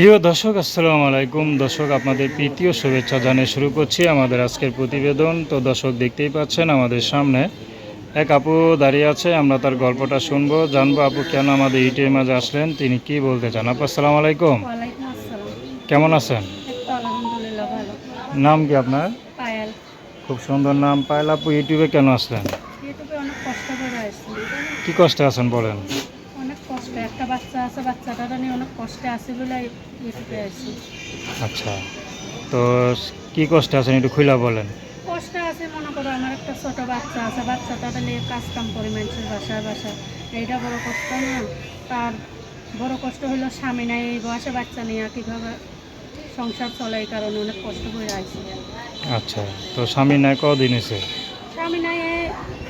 প্রিয় দর্শক আসসালামু আলাইকুম। দর্শক আপনাদের প্রীতীয় শুভেচ্ছা জানিয়ে শুরু করছি আমাদের আজকের প্রতিবেদন। তো দর্শক দেখতেই পাচ্ছেন আমাদের সামনে এক আপু দাঁড়িয়ে আছে। আমরা তার গল্পটা শুনব জানব আপু কেন আমাদের ইটের মাঝে আসলেন? তিনি কি বলতে চান? আপু আসসালামু আলাইকুম। কেমন আছেন? নাম কি আপনার? খুব সুন্দর নাম। পাইল আপু ইউটিউবে কেন আসলেন? কি কষ্টে আছেন বলেন? বাচ্চা আছে বাচ্চাটা নিয়ে অনেক কষ্টে আছে বলে ইউটিউবে আসছি আচ্ছা তো কি কষ্টে আছেন একটু খুলা বলেন। কষ্ট আছে মনে করো আমার একটা ছোট বাচ্চা আছে বাচ্চাটা নিয়ে কাজ কাম করি মানুষের বাসায় বাসায়। এইটা বড় কষ্ট না তার বড় কষ্ট হলো স্বামী নাই এই বয়সে বাচ্চা নিয়ে কীভাবে সংসার চলে এই কারণে অনেক কষ্ট করে আইছি। আচ্ছা তো স্বামী নাই কদিন হয়েছে স্বামী নাই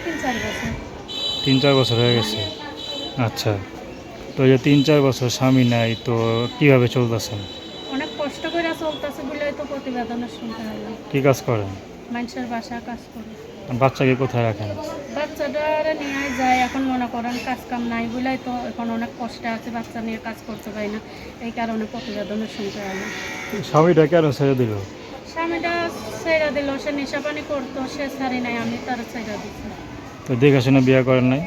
তিন চার বছর। তিন চার বছর হয়ে গেছে। আচ্ছা তো যে তিন চার বছর স্বামী নাই তো কীভাবে চলতেছেন অনেক কষ্ট করে চলতেছে বলে তো প্রতিবেদনে শুনতে হলো। কি কাজ করেন? মানুষের বাসায় কাজ করি। বাচ্চাকে কোথায় রাখেন? বাচ্চাটারে নিয়ে যায় এখন মনে করেন কাজ কাম নাই বলেই তো এখন অনেক কষ্ট আছে বাচ্চা নিয়ে কাজ করতে পারি না। এই কারণে প্রতিবেদনে শুনতে হলো। স্বামীটা কেন ছেড়ে দিল? স্বামীটা ছেড়ে দিল সে নেশা পানি করতো সে ছাড়ি নাই আমি তার ছেড়ে দিচ্ছি তো দেখাশোনা বিয়ে করেন নাই?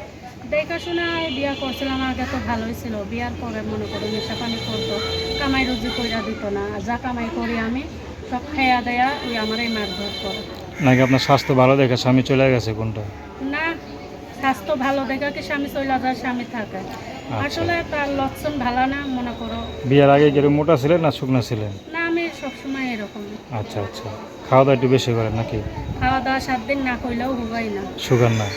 দেখাশোনা বিয়া করছিলাম আগে তো ভালোই ছিল বিয়ার পরে মনে করি নেশা পানি করতো কামাই রুজি কইরা দিত না। যা কামাই করি আমি সব খেয়া দেয়া ওই আমার এই মারধর করে। নাকি আপনার স্বাস্থ্য ভালো দেখে স্বামী চলে গেছে কোনটা? না স্বাস্থ্য ভালো দেখা কি স্বামী চলে যায় স্বামী থাকে। আসলে তার লক্ষণ ভালো না মনে করো। বিয়ের আগে কি মোটা ছিলেন না শুকনা ছিলেন? না আমি সবসময় এরকম। আচ্ছা আচ্ছা। খাওয়া দাওয়া একটু বেশি করেন নাকি? খাওয়া দাওয়া সাত দিন না করলেও হবাই না। সুগার না।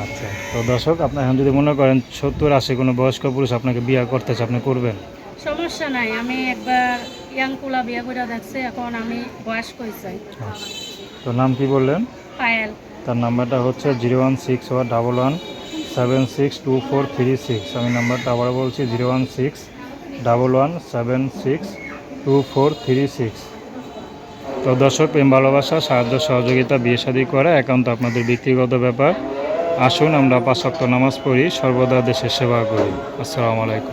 আচ্ছা তো দর্শক আপনার এখন যদি মনে করেন সত্তর আশি কোনো বয়স্ক পুরুষ আপনাকে বিয়ে করতেছে আপনি করবেন? সমস্যা নাই আমি একবার ইয়াং কুলা বিয়ে করে দেখছি এখন আমি বয়স কই চাই আচ্ছা। তো নাম কি বললেন? পায়েল। তার নাম্বারটা হচ্ছে zero one six one double one seven six two four three six. আমি নাম্বারটা আবার বলছি zero one six double one seven six two four three six. তো দর্শক প্রেম ভালোবাসা সাহায্য সহযোগিতা বিয়ে শাদী করা একান্ত আপনাদের ব্যক্তিগত ব্যাপার। আসুন আমরা পাঁচ ওয়াক্ত নামাজ পড়ি সর্বদা দেশের সেবা করি। আসসালামু আলাইকুম।